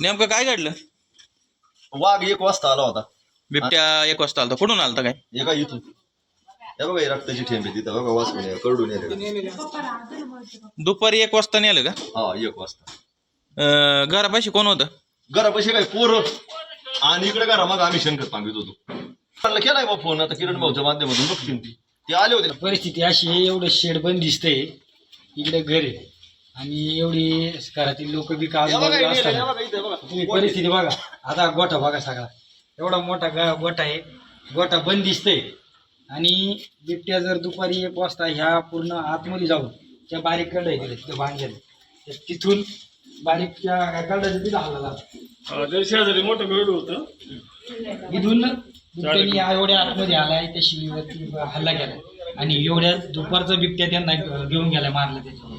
नेमकं काय घडलं? वाघ एक वाजता आला होता. बिबट्या एक वाजता आलता. कुठून आलता काय? एका इथून? हे बघा ही रक्ताची ठेंब आहे तिथं बघा करडून येते दुपारी एक वाजता नेलं का? हा एक वाजता. अं, घरापाशी कोण होतं? घरापाशी काय पोर? आणि इकडे घरा मग आम्ही शंकर सांगित होतो. केलाय बा फोन आता किरण भाऊच्या माध्यमातून बघतील ती. ते आले होते. परिस्थिती अशी आहे एवढं शेड बंद दिसतंय इकडे घर. आहे आणि एवढी घरातील लोक बी काल हे असतात. तुम्ही परिस्थिती बघा. आता गोठा बघा सगळा. एवढा मोठा गा गोठा आहे. गोठा बंद दिसतंय. आणि बिबट्या जर दुपारी एक वाजता ह्या पूर्ण आतमध्ये जाऊन त्या बारीक कड आहे तिथे बांधलेलं तर तिथून बारीक त्या कडाच्या तिथं हल्ला झाला. शेजारी मोठं बेड होतं. इथून एवढ्या आतमध्ये आलाय त्या शिवीवरती हल्ला केलाय. आणि एवढ्या दुपारचा बिबट्या त्यांना घेऊन गेलाय मारलं त्याच्यावर.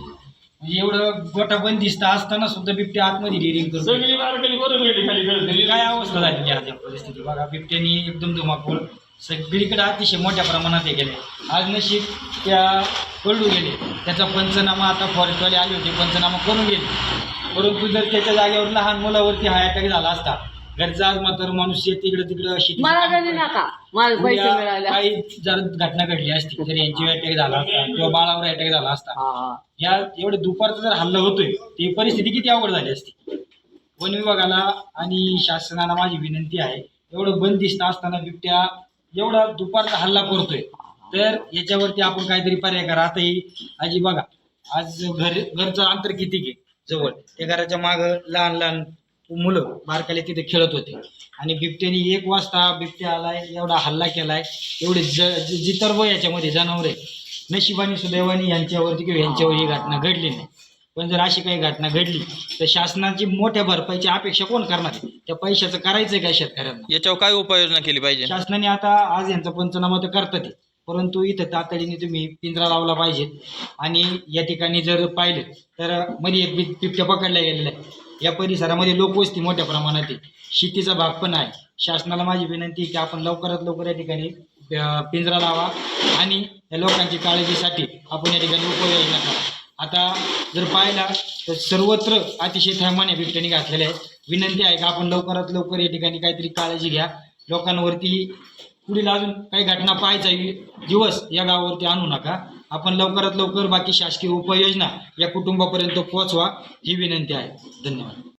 म्हणजे एवढं गोटा बंद दिसतं असताना सुद्धा बिबट्या आतमध्ये डिरिंग करतो सगळी बारकाली बरं मिळते खाली काय अवस्था झाली आज या परिस्थिती बघा बिबट्यानी एकदम धुमाकूळ सगळीकडे अतिशय मोठ्या प्रमाणात हे गेले आज नशीब त्या पडू गेले. त्याचा पंचनामा आता फॉरेस्टवाले आले होते पंचनामा करून गेले. परंतु जर त्याच्या जागेवर लहान मुलावरती हा अटॅक झाला असता घरचा आज मात्र माणूस तिकडे तिकडे शेती मला कधी नका. मला पैसे उद्या मिळाले काही जर घटना घडली असती जर यांची अटॅक झाला असता किंवा बाळावर अटॅक झाला असता हा या एवढे दुपारचा जर हल्ला होतोय ती परिस्थिती किती अवघड झाली असती? वन विभागाला आणि शासनाला माझी विनंती आहे एवढं बंदिस्त असताना बिबट्या एवढा दुपारचा हल्ला करतोय तर याच्यावरती आपण काहीतरी पर्याय करा. आता ही आजी बघा आज घर घरचं अंतर किती घे जवळ. त्या घराच्या माग लहान लहान मुलं बारकाले तिथे खेळत होते. आणि बिबट्याने एक वाजता बिबट्या आलाय एवढा हल्ला केलाय एवढे ज जितर्व याच्यामध्ये जनावरे नशिबाने सुदैवाने यांच्यावरती किंवा यांच्यावर ही घटना घडली नाही. पण जर अशी काही घटना घडली तर शासनाची मोठ्या भरपाईची अपेक्षा कोण करणार आहे? त्या पैशाचं करायचंय काय शेतकऱ्यांना? याच्यावर काय उपाययोजना केली पाहिजे? शासनाने आता आज यांचा पंचनामा तर करतात. आहे. परंतु इथं तातडीने तुम्ही पिंजरा लावला पाहिजे. आणि या ठिकाणी जर पाहिलं तर मध्ये एक बिब- बिबट्या पकडला गेलेला आहे या परिसरामध्ये लोकवस्ती मोठ्या प्रमाणात आहे. शेतीचा भाग पण आहे. शासनाला माझी विनंती आहे की आपण लवकरात लवकर या ठिकाणी पिंजरा लावा आणि या लोकांची काळजीसाठी आपण या ठिकाणी उपाययोजना करा. आता जर पाहिला तर सर्वत्र अतिशय थैमाने बिबट्याने घातलेले आहेत. विनंती आहे का आपण लवकरात लवकर या ठिकाणी काहीतरी काळजी घ्या. लोकांवरती पुढील अजून काही घटना पाहायचा दिवस या गावावरती आणू नका. आपण लवकरात लवकर बाकी शासकीय उपाययोजना या कुटुंबापर्यंत पोहोचवा ही विनंती आहे. धन्यवाद.